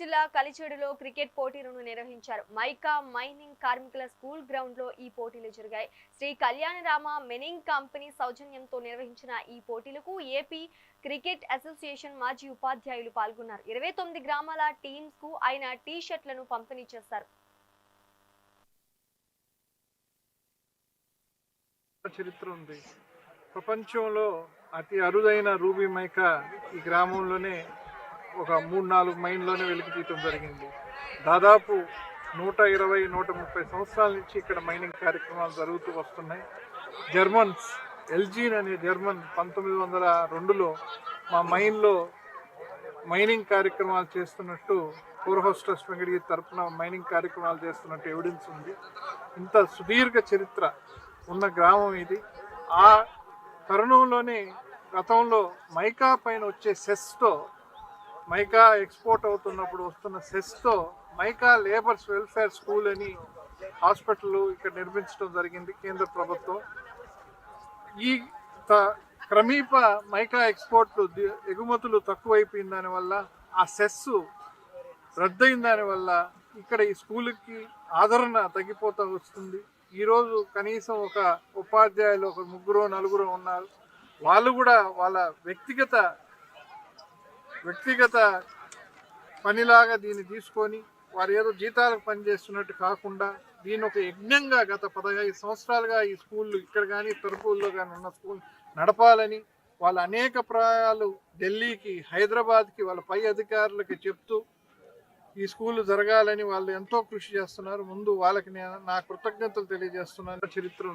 జిల్లా కలిచేడులో క్రికెట్ పోటీలను నిర్వహించారు. మైకా మైనింగ్ కార్మికుల స్కూల్ గ్రౌండ్లో ఈ పోటీలు జరిగాయి. శ్రీ కళ్యాణరామ మెనింగ్ కంపెనీ సౌజన్యంతో నిర్వహించిన ఈ పోటీలకు ఏపీ క్రికెట్ అసోసియేషన్ మాజీ ఉపాధ్యాయులు పాల్గొన్నారు. ఇరవై తొమ్మిది గ్రామాల టీమ్స్కు ఆయన టీ షర్ట్లను పంపిణీ చేశారు. చరిత్ర ఉంది. ప్రపంచంలో అతి అరుదైన రూబీ మైకా ఈ గ్రామంలోనే ఒక మూడు నాలుగు మైన్లోనే వెలికి తీయటం జరిగింది. దాదాపు నూట ఇరవై నూట ముప్పై సంవత్సరాల నుంచి ఇక్కడ మైనింగ్ కార్యక్రమాలు జరుగుతూ వస్తున్నాయి. జర్మన్స్ ఎల్జీన్ అనే జర్మన్ పంతొమ్మిది వందల రెండులో మా మైన్లో మైనింగ్ కార్యక్రమాలు చేస్తున్నట్టు పూర్ హోస్టర్స్ వెంకటగిరి తరఫున మైనింగ్ కార్యక్రమాలు చేస్తున్నట్టు ఎవిడెన్స్ ఉంది. ఇంత సుదీర్ఘ చరిత్ర ఉన్న గ్రామం ఇది. ఆ తరుణంలోనే గతంలో మైకా పైన వచ్చే సెస్తో మైకా ఎక్స్పోర్ట్ అవుతున్నప్పుడు వస్తున్న సెస్తో మైకా లేబర్స్ వెల్ఫేర్ స్కూల్ అని హాస్పిటల్ ఇక్కడ నిర్మించడం జరిగింది కేంద్ర ప్రభుత్వం. ఈ త- క్రమీప మైకా ఎక్స్పోర్ట్లు ఎగుమతులు తక్కువైపోయిన దానివల్ల ఆ సెస్ రద్దయిన దానివల్ల ఇక్కడ ఈ స్కూల్కి ఆదరణ తగ్గిపోతూ వస్తుంది. ఈరోజు కనీసం ఒక ఉపాధ్యాయులు ఒక ముగ్గురు నలుగురు ఉన్నారు. వాళ్ళు కూడా వాళ్ళ వ్యక్తిగత వ్యక్తిగత పనిలాగా దీన్ని తీసుకొని వారు ఏదో జీతాలకు పనిచేస్తున్నట్టు కాకుండా దీని ఒక యజ్ఞంగా గత పదహైదు సంవత్సరాలుగా ఈ స్కూళ్ళు ఇక్కడ కానీ తరుపుల్లో కానీ ఉన్న స్కూల్ నడపాలని వాళ్ళ అనేక ప్రాయాలు ఢిల్లీకి హైదరాబాద్కి వాళ్ళ పై అధికారులకి చెప్తూ ఈ స్కూల్ జరగాలని వాళ్ళు ఎంతో కృషి చేస్తున్నారు. ముందు వాళ్ళకి నేను నా కృతజ్ఞతలు తెలియజేస్తున్నాను. చరిత్ర ఉంది.